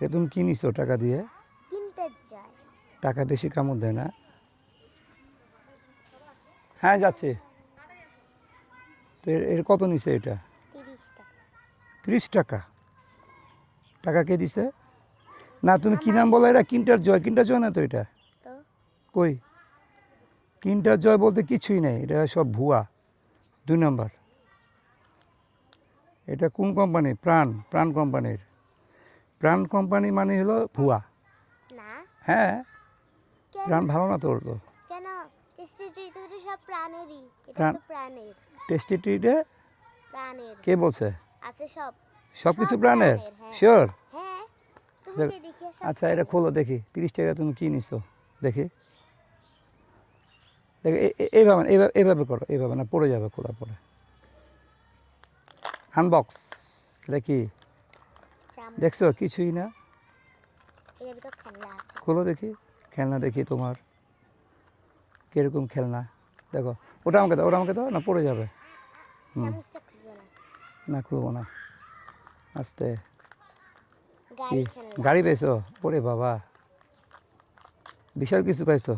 এ তুমি কি নিছো টাকা দিয়ে? কিনতে টাকা বেশি কামড় দেয় না। হ্যাঁ যাচ্ছে। তো এর কত নিছে এটা? তিরিশ টাকা। টাকা? টাকা কে দিছে? না তুমি কি নাম বলো? এটা কিন্টার জয়। কিন্টার জয় না তো এটা? কই? কিন্টার জয় বলতে কিছুই নেই। এটা সব ভুয়া। দুই নম্বর। এটা কোন কোম্পানি প্রাণ। প্রাণ কোম্পানির। প্রাণ কোম্পানি মানে হলো ভুয়া। না। হ্যাঁ। প্রাণ ভালো না তোর তো? কেন? টেস্টি তো সব প্রাণেরই। এটা তো প্রাণের। টেস্টি ট্রিটে প্রাণের। কে বলছে? আছে সব। সব কিছু প্রাণের? হ্যাঁ। শিওর হ্যাঁ। সব আচ্ছা এটা খোলো দেখি। তিরিশ টাকা তুমি কি নিছো? দেখি। দেখি এইভাবে এইভাবে এইভাবে করো এইভাবে না পড়ে যাবে খোলা পরে আনবক্স এটা কি? দেখছ? কিছুই না। খোলো দেখি। খেলনা দেখি তোমার। কীরকম খেলনা? দেখো ওটা আমাকে দাও ওটা আমাকে দাও না পড়ে যাবে? হুম। না। খুলবো না। আস্তে। গাড়ি কি খেলনা। গাড়ি পেয়েছ? ওরে বাবা। বিশাল কিছু পাইছো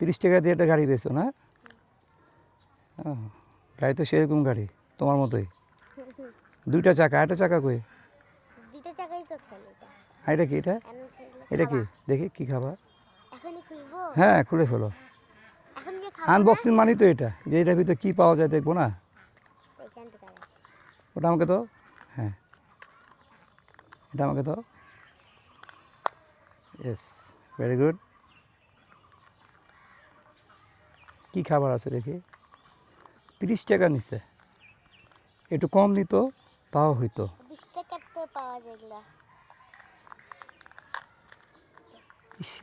তিরিশ টাকা দিয়ে একটা গাড়ি পেয়েছ না? গাড়ি তো সেরকম গাড়ি তোমার মতোই। দুইটা চাকা একটা চাকা কই? জায়গায় তো খেলে এটা। আর এটা কি এটা? এটা কি? দেখি কি খাবার এখনই খুলবো? হ্যাঁ খুলে ফেলো। এখন যে খাব আনবক্সিং মানি তো এটা যে এটার ভিতরে কি পাওয়া যায় দেখব না। ওটা আমাকে তো হ্যাঁ। এটা আমাকে তো ইয়েস ভেরি গুড কী খাবার আছে দেখি? তিরিশ টাকা নিছে। একটু কম নিত তাও হইতো। পাওয়া যায়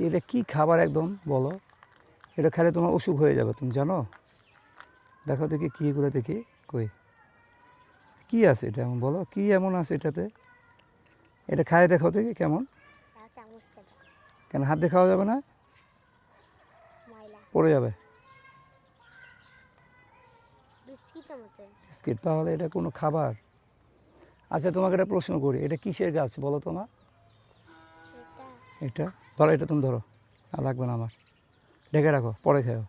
এটা কী খাবার একদম বলো? এটা খেলে তোমার অসুখ হয়ে যাবে তুমি জানো? দেখো দেখি কী করে দেখি কই? কী আছে এটা এমন বলো? কী এমন আছে এটাতে? এটা খায় দেখো দেখি কেমন। কেন হাত দিয়ে খাওয়া যাবে না? পড়ে যাবে। বিস্কিট তাহলে এটা কোনো খাবার? আচ্ছা তোমাকে একটা প্রশ্ন করি এটা কিসের গাছ বলো তো মা এটা। এটা? ধরো এটা তুমি ধরো। আর লাগবে না আমার। ডেকে রাখো পরে খেও